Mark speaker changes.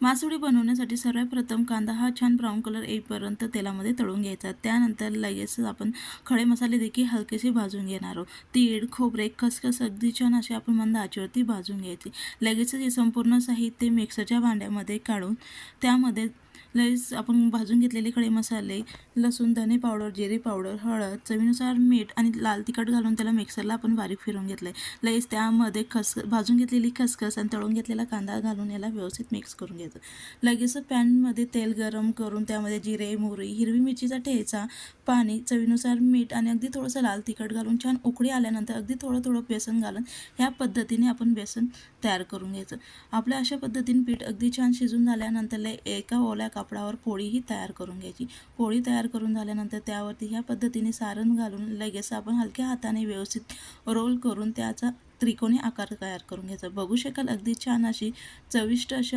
Speaker 1: मासोळी बनवण्यासाठी सर्वप्रथम कांदा हा छान ब्राऊन कलर येईपर्यंत तेलामध्ये तळून घ्यायचा. त्यानंतर लगेच आपण खडे मसाले देखील हलकेसे भाजून घेणार आहोत. तीळ खोबरे खसखस अगदी छान असे आपण मंद आचेवरती भाजून घ्यायचे. लगेचच हे संपूर्ण साहित्य मिक्सरच्या भांड्यामध्ये काढून त्यामध्ये लगेच आपण भाजून घेतलेले खडे मसाले लसूण धने पावडर जिरे पावडर हळद चवीनुसार मीठ आणि लाल तिखट घालून त्याला मिक्सरला आपण बारीक फिरून घेतलं आहे लगेच त्यामध्ये खस भाजून घेतलेली खसखस आणि तळून घेतलेला कांदा घालून याला व्यवस्थित मिक्स करून घ्यायचं लगेच पॅनमध्ये तेल गरम करून त्यामध्ये जिरे मोहरी हिरवी मिरचीचा ठेचा पाणी चवीनुसार मीठ आणि अगदी थोडंसं लाल तिखट घालून छान उकळी आल्यानंतर अगदी थोडं थोडं बेसन घालून ह्या पद्धतीने आपण बेसन तयार करून घ्यायचं. आपल्या अशा पद्धतीने पीठ अगदी छान शिजून झाल्यानंतर एका ओल्या कापडावर पोळीही तयार करून घ्यायची. पोळी तयार करून झाल्यानंतर त्यावरती ह्या पद्धतीने सारण घालून लगेच आपण हलक्या हाताने व्यवस्थित रोल करून त्याचा त्रिकोणी आकार तयार करून घ्यायचा. बघू शकाल अगदी छान अशी चविष्ट अशी